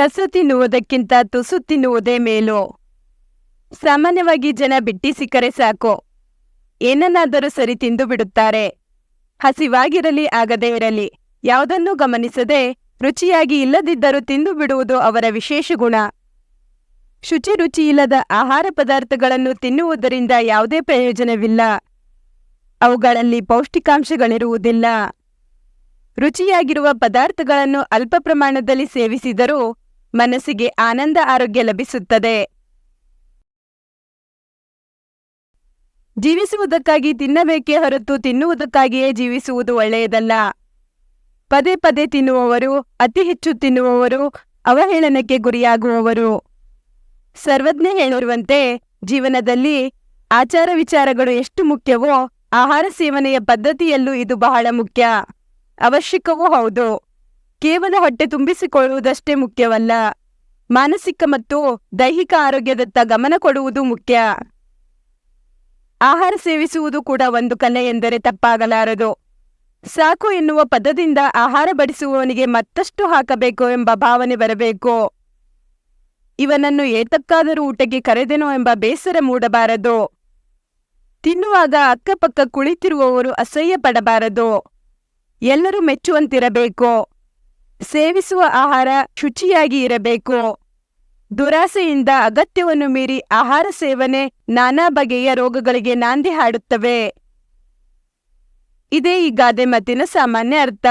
ಕಸ ತಿನ್ನುವುದಕ್ಕಿಂತ ತುಸು ತಿನ್ನುವುದೇ ಮೇಲು. ಸಾಮಾನ್ಯವಾಗಿ ಜನ ಬಿಟ್ಟಿ ಸಿಕ್ಕರೆ ಸಾಕು. ಏನನ್ನಾದರೂ ಸರಿ ತಿಂದು ಬಿಡುತ್ತಾರೆ. ಹಸಿವಾಗಿರಲಿ ಆಗದೇ ಇರಲಿ, ಯಾವುದನ್ನೂ ಗಮನಿಸದೆ ರುಚಿಯಾಗಿ ಇಲ್ಲದಿದ್ದರೂ ತಿಂದು ಬಿಡುವುದು ಅವರ ವಿಶೇಷ ಗುಣ. ಶುಚಿ ರುಚಿಯಿಲ್ಲದ ಆಹಾರ ಪದಾರ್ಥಗಳನ್ನು ತಿನ್ನುವುದರಿಂದ ಯಾವುದೇ ಪ್ರಯೋಜನವಿಲ್ಲ. ಅವುಗಳಲ್ಲಿ ಪೌಷ್ಟಿಕಾಂಶಗಳಿರುವುದಿಲ್ಲ. ರುಚಿಯಾಗಿರುವ ಪದಾರ್ಥಗಳನ್ನು ಅಲ್ಪ ಪ್ರಮಾಣದಲ್ಲಿ ಸೇವಿಸಿದರೂ ಮನಸ್ಸಿಗೆ ಆನಂದ ಆರೋಗ್ಯ ಲಭಿಸುತ್ತದೆ. ಜೀವಿಸುವುದಕ್ಕಾಗಿ ತಿನ್ನಬೇಕೇ ಹೊರತು ತಿನ್ನುವುದಕ್ಕಾಗಿಯೇ ಜೀವಿಸುವುದು ಒಳ್ಳೆಯದಲ್ಲ. ಪದೇ ಪದೇ ತಿನ್ನುವವರು, ಅತಿ ಹೆಚ್ಚು ತಿನ್ನುವವರು, ಅವಹೇಳನಕ್ಕೆ ಗುರಿಯಾಗುವವರು. ಸರ್ವಜ್ಞ ಹೇಳಿರುವಂತೆ ಜೀವನದಲ್ಲಿ ಆಚಾರ ವಿಚಾರಗಳು ಎಷ್ಟು ಮುಖ್ಯವೋ, ಆಹಾರ ಸೇವನೆಯ ಪದ್ಧತಿಯಲ್ಲೂ ಇದು ಬಹಳ ಮುಖ್ಯ. ಅವಶ್ಯಕವೂ ಹೌದು. ಕೇವಲ ಹೊಟ್ಟೆ ತುಂಬಿಸಿಕೊಳ್ಳುವುದಷ್ಟೇ ಮುಖ್ಯವಲ್ಲ. ಮಾನಸಿಕ ಮತ್ತು ದೈಹಿಕ ಆರೋಗ್ಯದತ್ತ ಗಮನ ಕೊಡುವುದು ಮುಖ್ಯ. ಆಹಾರ ಸೇವಿಸುವುದು ಕೂಡ ಒಂದು ಕಲೆ ಎಂದರೆ ತಪ್ಪಾಗಲಾರದು. ಸಾಕು ಎನ್ನುವ ಪದದಿಂದ ಆಹಾರ ಬಡಿಸುವವನಿಗೆ ಮತ್ತಷ್ಟು ಹಾಕಬೇಕು ಎಂಬ ಭಾವನೆ ಬರಬೇಕು. ಇವನನ್ನು ಏತಕ್ಕಾದರೂ ಊಟಕ್ಕೆ ಕರೆದೆನೋ ಎಂಬ ಬೇಸರ ಮೂಡಬಾರದು. ತಿನ್ನುವಾಗ ಅಕ್ಕಪಕ್ಕ ಕುಳಿತಿರುವವರು ಅಸಹ್ಯ ಪಡಬಾರದು ಎಲ್ಲರೂ ಮೆಚ್ಚುವಂತಿರಬೇಕು. ಸೇವಿಸುವ ಆಹಾರ ಶುಚಿಯಾಗಿ ಇರಬೇಕು. ದುರಾಸೆಯಿಂದ ಅಗತ್ಯವನ್ನು ಮೀರಿ ಆಹಾರ ಸೇವನೆ ನಾನಾ ಬಗೆಯ ರೋಗಗಳಿಗೆ ನಾಂದಿ ಹಾಡುತ್ತವೆ. ಇದೇ ಈ ಗಾದೆ ಮತ್ತಿನ ಸಾಮಾನ್ಯ ಅರ್ಥ.